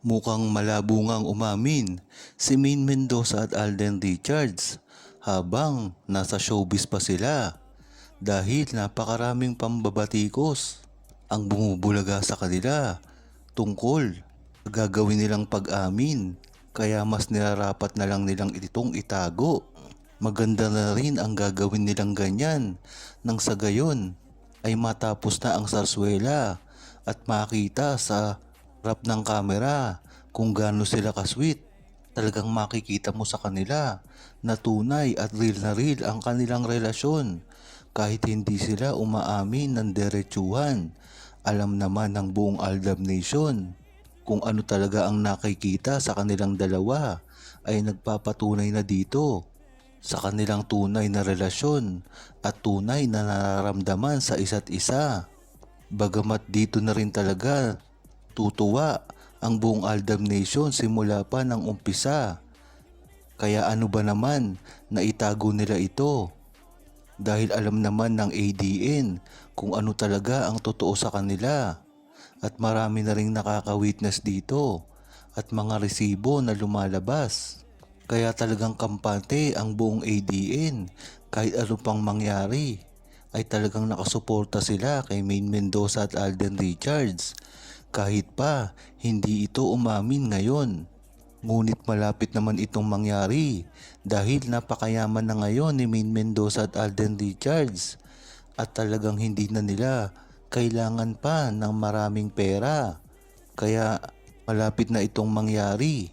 Mukhang malabo ngang umamin si Main Mendoza at Alden Richards habang nasa showbiz pa sila dahil napakaraming pambabatikos ang bumubulaga sa kanila tungkol gagawin nilang pag-amin kaya mas nilarapat na lang nilang itong itago. Maganda na rin ang gagawin nilang ganyan nang sa gayon ay matapos na ang sarswela at makita sa harap ng kamera kung gaano sila kasweet. Talagang makikita mo sa kanila na tunay at real na real ang kanilang relasyon kahit hindi sila umaamin ng derechuhan. Alam naman ng buong Aldab Nation kung ano talaga ang nakikita sa kanilang dalawa ay nagpapatunay na dito sa kanilang tunay na relasyon at tunay na nararamdaman sa isa't isa. Bagamat dito na rin talaga tutuwa ang buong Aldab Nation simula pa ng umpisa. Kaya ano ba naman na itago nila ito? Dahil alam naman ng ADN kung ano talaga ang totoo sa kanila. At marami na rin nakaka-witness dito at mga resibo na lumalabas. Kaya talagang kampante ang buong ADN kahit ano pang mangyari ay talagang nakasuporta sila kay Main Mendoza at Alden Richards kahit pa hindi ito umamin ngayon. Ngunit malapit naman itong mangyari dahil napakayaman na ngayon ni Main Mendoza at Alden Richards at talagang hindi na nila kailangan pa ng maraming pera. Kaya malapit na itong mangyari.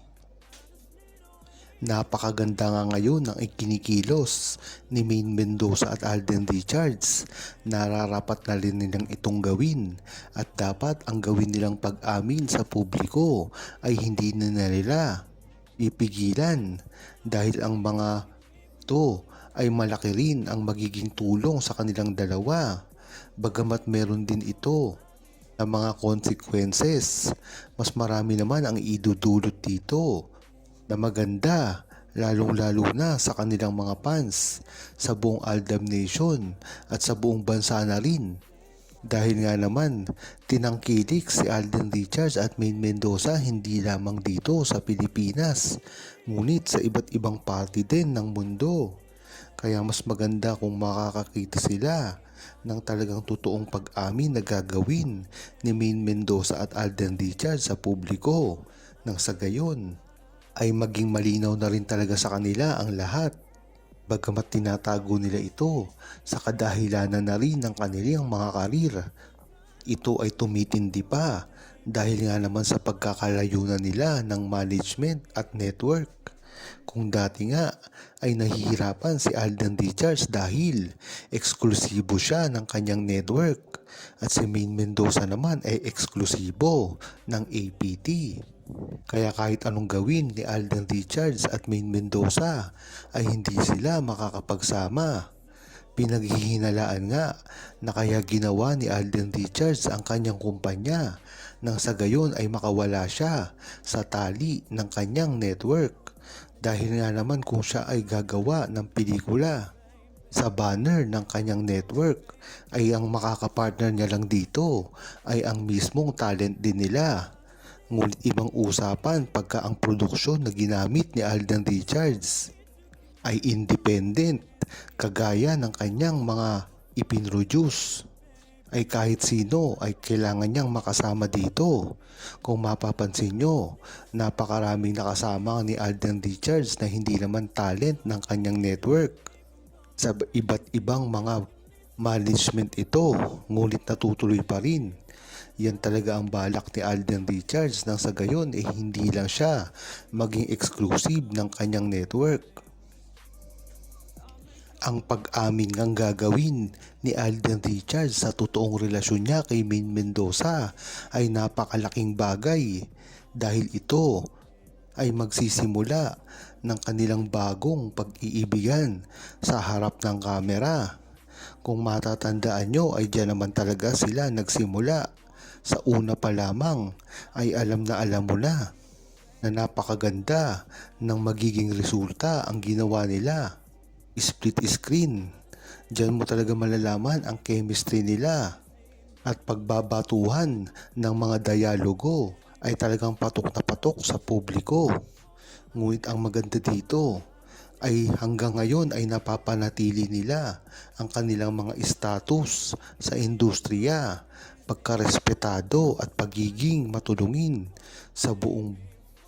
Napakaganda nga ngayon ng ikinikilos ni Main Mendoza at Alden Richards. Nararapat na rin nilang itong gawin at dapat ang gawin nilang pag-amin sa publiko ay hindi na nila ipigilan dahil ang mga to ay malaki rin ang magiging tulong sa kanilang dalawa. Bagamat meron din ito na mga consequences, mas marami naman ang idudulot dito na maganda lalong-lalo na sa kanilang mga fans sa buong Aldab Nation at sa buong bansa na rin. Dahil nga naman, tinangkilik si Alden Richards at Main Mendoza hindi lamang dito sa Pilipinas, ngunit sa iba't ibang party din ng mundo. Kaya mas maganda kung makakakita sila ng talagang totoong pag-amin na gagawin ni Main Mendoza at Alden Richards sa publiko nang sa gayon ay maging malinaw na rin talaga sa kanila ang lahat. Bagamat tinatago nila ito sa kadahilanan na rin ng kanilang mga karir. Ito ay tumitindi pa dahil nga naman sa pagkakalayunan nila ng management at network. Kung dati nga ay nahihirapan si Alden Richards dahil eksklusibo siya ng kanyang network at si Main Mendoza naman ay eksklusibo ng APT. Kaya kahit anong gawin ni Alden Richards at Main Mendoza ay hindi sila makakapagsama. Pinaghihinalaan nga na kaya ginawa ni Alden Richards ang kanyang kumpanya nang sa gayon ay makawala siya sa tali ng kanyang network dahil nga naman kung siya ay gagawa ng pelikula sa banner ng kanyang network ay ang makakapartner niya lang dito ay ang mismong talent din nila. Ngunit ibang usapan pagka ang produksyon na ginamit ni Alden Richards ay independent kagaya ng kanyang mga ipinroduce ay kahit sino ay kailangan niyang makasama dito. Kung mapapansin nyo, napakaraming nakasama ni Alden Richards na hindi naman talent ng kanyang network. Sa iba't ibang mga management ito, ngunit natutuloy pa rin. Yan talaga ang balak ni Alden Richards nang sa gayon eh hindi lang siya maging exclusive ng kanyang network ang pag-amin ngang gagawin ni Alden Richards sa totoong relasyon niya kay Main Mendoza ay napakalaking bagay dahil ito ay magsisimula ng kanilang bagong pag-iibigan sa harap ng kamera. Kung matatandaan nyo ay diyan naman talaga sila nagsimula. Sa una pa lamang ay alam na alam mo na na napakaganda ng magiging resulta ang ginawa nila split screen. Diyan mo talaga malalaman ang chemistry nila at pagbabatuhan ng mga dialogo ay talagang patok na patok sa publiko. Ngunit ang maganda dito ay hanggang ngayon ay napapanatili nila ang kanilang mga status sa industriya, pagkarespetado at pagiging matulungin sa buong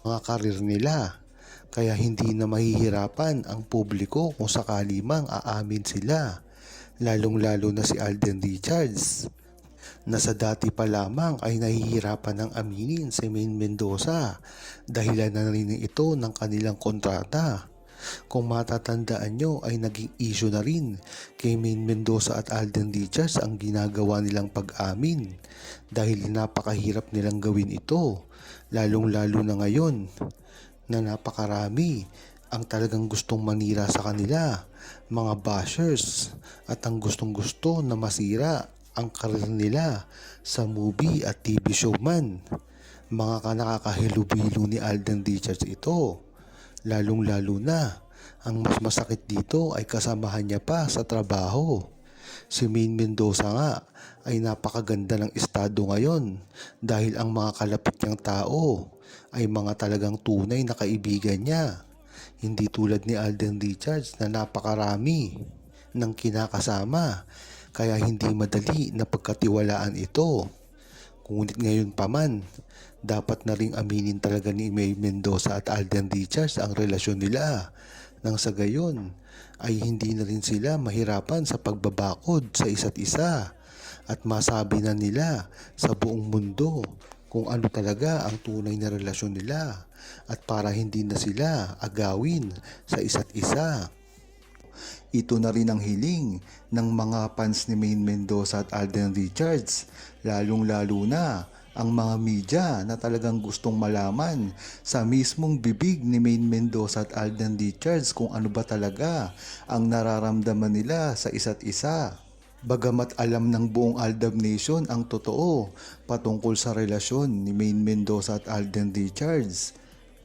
mga karir nila. Kaya hindi na mahihirapan ang publiko kung sakali mang aamin sila, lalong-lalo na si Alden Richards na sa dati pa lamang ay nahihirapan ng aminin si Maine Mendoza dahilan na rin ito ng kanilang kontrata. Kung matatandaan nyo ay naging issue na rin kay Maine Mendoza at Alden Richards ang ginagawa nilang pag-amin dahil napakahirap nilang gawin ito lalong lalo na ngayon na napakarami ang talagang gustong manira sa kanila, mga bashers at ang gustong gusto na masira ang karir nila sa movie at TV show man. Mga ka nakakahilubilo ni Alden Richards ito. Lalong lalo na, ang mas masakit dito ay kasamahan niya pa sa trabaho. Si Maine Mendoza nga ay napakaganda ng estado ngayon dahil ang mga kalapit niyang tao ay mga talagang tunay na kaibigan niya. Hindi tulad ni Alden Richards na napakarami ng kinakasama kaya hindi madali na pagkatiwalaan ito. Ngunit ngayon pa man, dapat na ring aminin talaga ni May Mendoza at Alden Richards ang relasyon nila. Nang sa gayon, ay hindi na rin sila mahirapan sa pagbabakod sa isa't isa at masabi na nila sa buong mundo kung ano talaga ang tunay na relasyon nila at para hindi na sila agawin sa isa't isa. Ito na rin ang hiling ng mga fans ni Maine Mendoza at Alden Richards, lalong-lalo na ang mga media na talagang gustong malaman sa mismong bibig ni Maine Mendoza at Alden Richards kung ano ba talaga ang nararamdaman nila sa isa't isa. Bagamat alam ng buong Aldab Nation ang totoo patungkol sa relasyon ni Maine Mendoza at Alden Richards,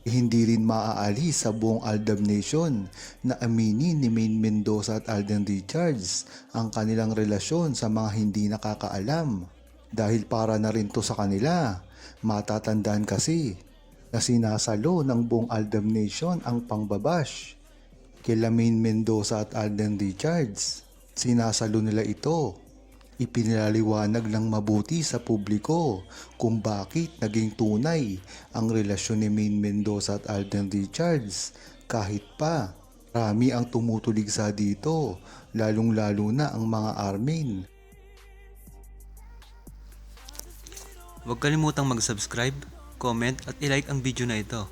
hindi rin maaalis sa buong Aldab Nation na aminin ni Maine Mendoza at Alden Richards ang kanilang relasyon sa mga hindi nakakaalam. Dahil para na rin to sa kanila, matatandaan kasi na sinasalo ng buong Aldab Nation ang pangbabash kila Maine Mendoza at Alden Richards. Sinasalo nila ito. Ipinaliwanag ng mabuti sa publiko kung bakit naging tunay ang relasyon ni Maine Mendoza at Alden Richards kahit pa Rami ang tumutulig sa dito, lalong-lalo na ang mga Armin. Huwag kalimutang mag-subscribe, comment at ilike ang video na ito.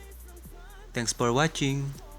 Thanks for watching!